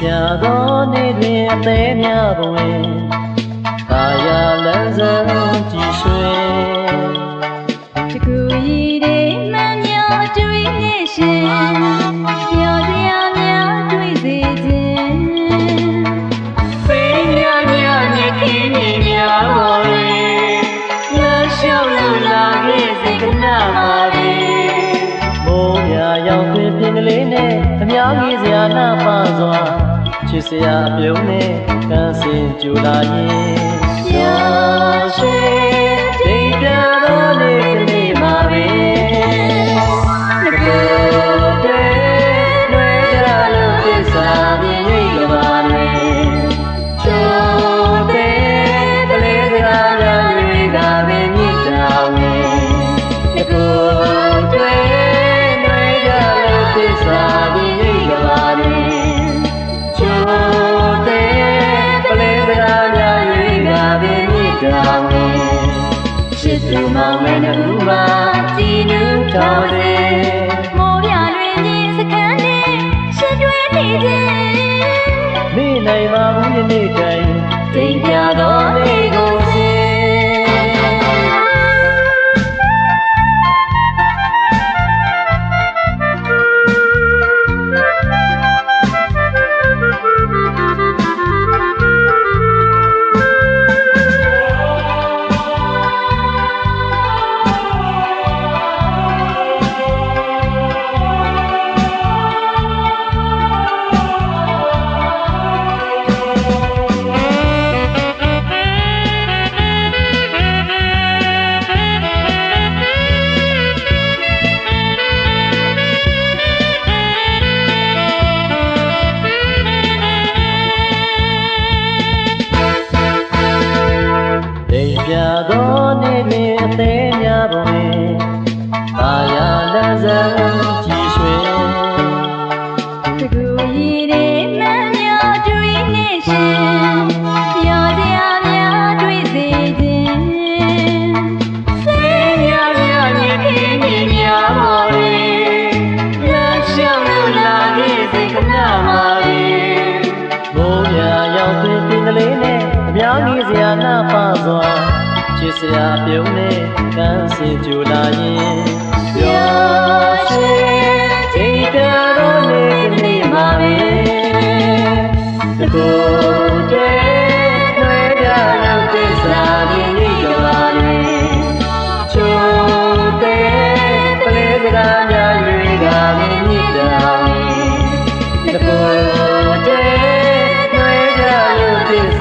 ပြသောနေ့တွင်အသေးများပွင့်ကာယလန်းစံကြည်ရွှင်တကူရီတွေမှန်မြော်တွေ့နေရှင်ပြောစရာများတွေ့စေခြင်းစိတ်ညညညခင်းနေများပေါ်တွင်လမ်းလျှောက်လို့လာခဲ့စေကနာပါပဲမိုးမြရောက်တွင်ပြင်ကလေးနဲ့အများကြီးစရာနာပါစွာ ချစ်စရာအပြုံးနဲ့ကန်းစင်ကြူလာရင် ရှစ်သူမောင်မဲနှူမှာကြည်နူးတော်တယ်မိုးပြလွင်ကြီးစခန်းနဲ့ရှင်တွေ့နေခြင်းမိနိုင်ပါဘူးယနေ့တိုင်တိမ်ပြသော များတွေ့စေခြင်းစိတ်များများညစ်ခင်းနေများပါလေလမ်းလျှောက်လို့လာခဲ့စေခဏပါလေဘိုးညာရောက်တွင်ပြင်ကလေးနဲ့အများကြီးစရာနာပါစွာချစ်စရာပြုံးနဲ့ကန်းစင်ကြူလာရင် တကူတဲ့နှွေးကြလို့သစ္